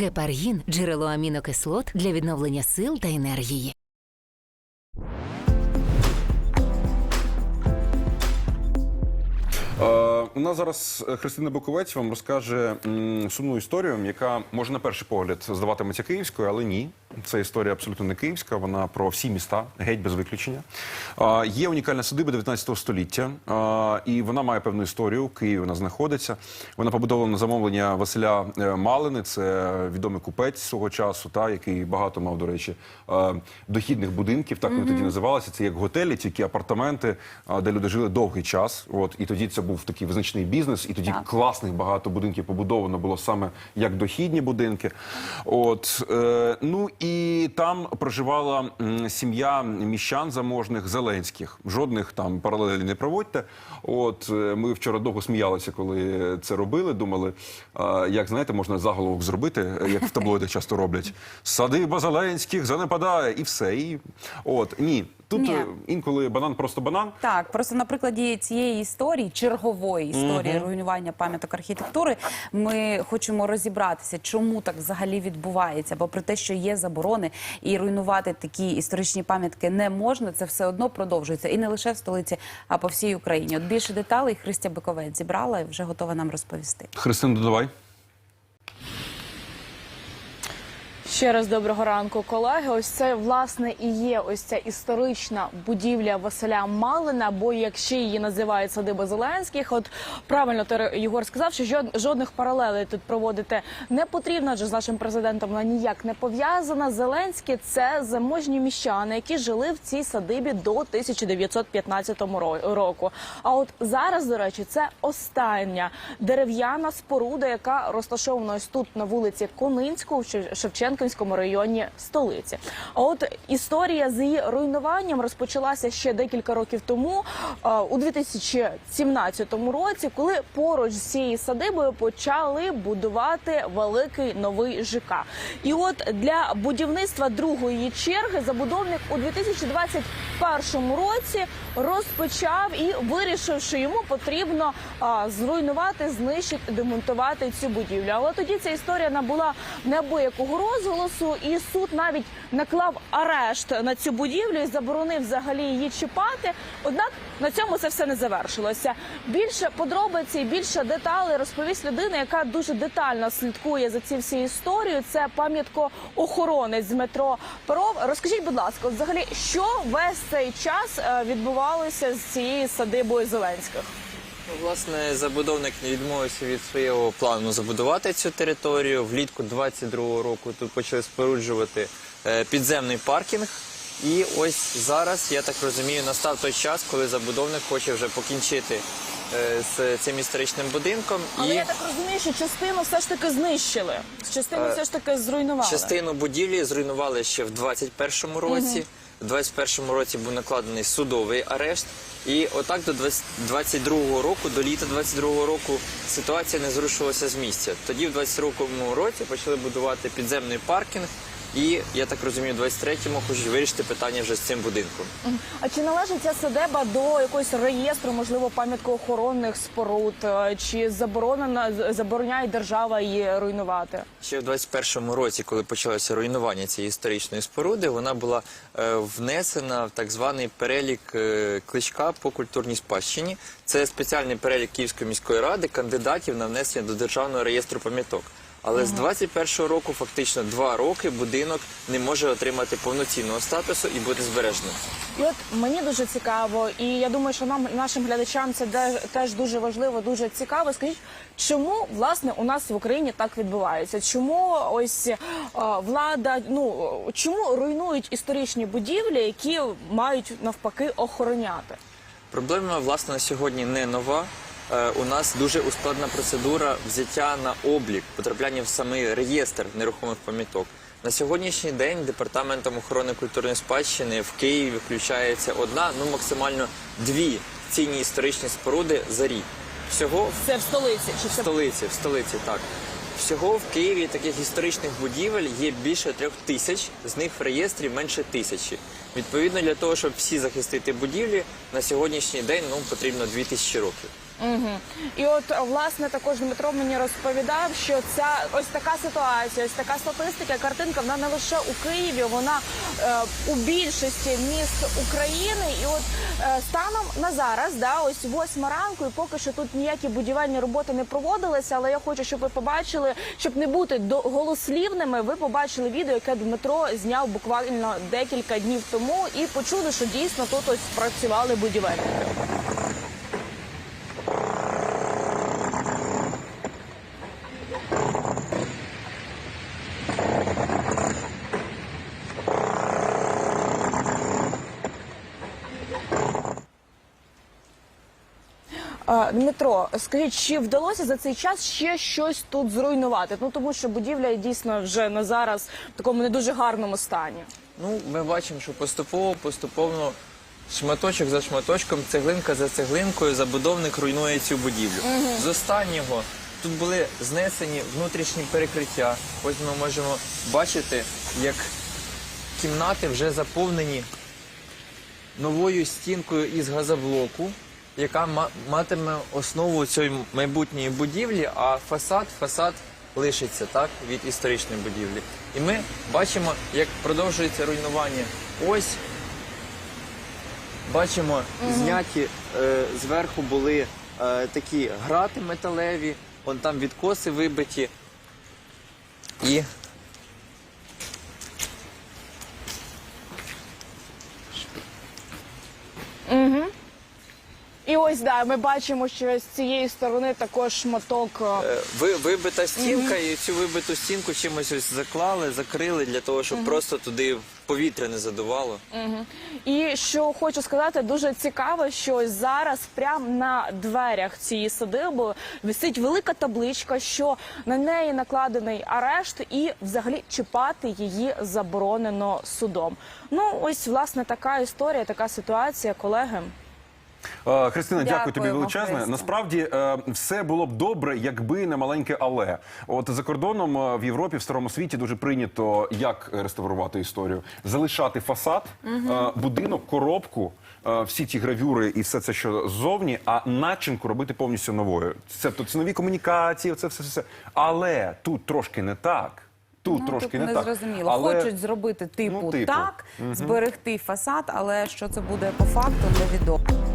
Гепаргін джерело амінокислот для відновлення сил та енергії. Е, у нас зараз е, Христина Буковець вам розкаже сумну історію, яка може на перший погляд здаватиметься київською, але ні. Це історія абсолютно не київська. Вона про всі міста, геть без виключення. Є унікальна садиба 19 століття, і вона має певну історію. В Києві вона знаходиться. Вона побудована на замовлення Василя е, Малини. Це відомий купець свого часу, та який багато мав, до речі, е, дохідних будинків. Так вони тоді називалися. Це як готелі, тільки апартаменти, де люди жили довгий час. От і тоді це був такий визначний бізнес, і тоді класних багато будинків побудовано було саме як дохідні будинки. От е, ну і там проживала сім'я міщан заможних Зеленських. Жодних там паралелі не проводьте. От е, ми вчора довго сміялися, коли це робили. Думали, е, як знаєте, можна заголовок зробити, як в таблоїдах часто роблять. Садиба Зеленських занепадає, і все. І от ні. Тут Ні. е, інколи банан просто банан. Так, просто на прикладі цієї історії, чергової історії руйнування пам'яток архітектури, ми хочемо розібратися, чому так взагалі відбувається. Бо при те, що є заборони і руйнувати такі історичні пам'ятки не можна, це все одно продовжується і не лише в столиці, а по всій Україні. От більше деталей Христя Биковець зібрала і вже готова нам розповісти. Христина, додавай. Ще раз доброго ранку, колеги. Ось це власне і є ось ця історична будівля Василя Малина. Бо як ще її називають садиба Зеленських, от правильно Єгор сказав, що жод- жодних паралелей тут проводити не потрібно, адже з нашим президентом вона ніяк не пов'язана. Зеленські це заможні міщани, які жили в цій садибі до 1915 ро- року. А от зараз, до речі, це остання дерев'яна споруда, яка розташована ось тут на вулиці Конинську в Шев- районі столиці. А от історія з її руйнуванням розпочалася ще декілька років тому, у 2017 році, коли поруч з цією садибою почали будувати великий новий ЖК. І от для будівництва другої черги забудовник у 2021 році розпочав і вирішив, що йому потрібно зруйнувати, знищити, демонтувати цю будівлю. Але тоді ця історія набула неабиякого розголосу, і суд навіть наклав арешт на цю будівлю і заборонив взагалі її чіпати. Однак на цьому це все не завершилося. Більше подробиць і більше деталей розповість людина, яка дуже детально слідкує за ці всі історії. Це пам'яткоохоронець з метро Перов. Розкажіть, будь ласка, взагалі, що весь цей час е, відбувалося з цією садибою Зеленських? Ну, Власне, забудовник не відмовився від свого плану забудувати цю територію. Влітку 22-го року тут почали споруджувати е, підземний паркінг. І ось зараз, я так розумію, настав той час, коли забудовник хоче вже покінчити е, з цим історичним будинком. Але і я так розумію, що частину все ж таки знищили. Частину Е, все ж таки зруйнували. частину будівлі зруйнували ще в 21-му році. В 21-му році був накладений судовий арешт. І отак до 20 22-го року, до літа 22-го року, ситуація не зрушилася з місця. Тоді, в 22-му році, почали будувати підземний паркінг. І я так розумію, в 23-му хочуть вирішити питання вже з цим будинком. А чи належить ця садеба до якогось реєстру, можливо, пам'яткоохоронних споруд? Е, Чи заборонена забороняє держава її руйнувати? Ще в 21-му році, коли почалося руйнування цієї історичної споруди, вона була е, внесена в так званий перелік е, кличка по культурній спадщині. Це спеціальний перелік Київської міської ради кандидатів на внесення до державного реєстру пам'яток. Але з 21-го року, фактично два роки, будинок не може отримати повноцінного статусу і бути збереженим. І от мені дуже цікаво, і я думаю, що нам нашим глядачам це теж дуже важливо, дуже цікаво. Скажіть, чому власне у нас в Україні так відбувається? Чому ось е, влада, ну чому руйнують історичні будівлі, які мають навпаки охороняти? Проблема, власне, на сьогодні не нова. Е, У нас дуже ускладна процедура взяття на облік, потрапляння в самий реєстр нерухомих пам'яток. На сьогоднішній день департаментом охорони культурної спадщини в Києві включається одна, ну максимально дві цінні історичні споруди за рік. Всього Це в столиці чи в столиці, в столиці, так. Всього в Києві таких історичних будівель є більше трьох тисяч, з них в реєстрі менше тисячі. Відповідно, для того, щоб всі захистити будівлі, на сьогоднішній день ну, потрібно дві тисячі років. І от власне також Дмитро мені розповідав, що ця ось така ситуація, ось така статистика, картинка, вона не лише у Києві, вона е, у більшості міст України. І от е, станом на зараз, да, ось восьма ранку, і поки що тут ніякі будівельні роботи не проводилися. Але я хочу, щоб ви побачили, щоб не бути до голослівними. Ви побачили відео, яке Дмитро зняв буквально декілька днів тому, і почули, що дійсно тут ось працювали будівельники. Дмитро, скажіть, чи вдалося за цей час ще щось тут зруйнувати? Ну тому що будівля дійсно вже на зараз в такому не дуже гарному стані. Ну, ми бачимо, що поступово, поступово, шматочок за шматочком, цеглинка за цеглинкою, забудовник руйнує цю будівлю. З останнього тут були знесені внутрішні перекриття. Ось ми можемо бачити, як кімнати вже заповнені новою стінкою із газоблоку, яка ма- матиме основу цієї майбутньої будівлі, а фасад, фасад лишиться так від історичної будівлі. І ми бачимо, як продовжується руйнування. Ось бачимо, зняті е, зверху були е, такі грати металеві, вон там відкоси вибиті. І І ось да, ми бачимо, що з цієї сторони також шматок. е, Е, Ви, вибита стінка, і цю вибиту стінку чимось ось заклали, закрили для того, щоб просто туди повітря не задувало. І що хочу сказати, дуже цікаво, що зараз прямо на дверях цієї садиби висить велика табличка, що на неї накладений арешт, і взагалі чіпати її заборонено судом. Ну ось власне така історія, така ситуація, колеги. Е, Христина, дякую тобі величезне. Христо. Насправді е, все було б добре, якби не маленьке але. От за кордоном е, в Європі, в старому світі дуже прийнято як реставрувати історію, залишати фасад, е, будинок, коробку. Всі ті гравюри і все це, що ззовні, а начинку робити повністю новою. Це то це нові комунікації, це все, все. Але тут трошки не так. Тут Ну, трошки не не так. зрозуміло. Але... Хочуть зробити типу, Ну, типу. так, зберегти фасад, але що це буде по факту, невідомо.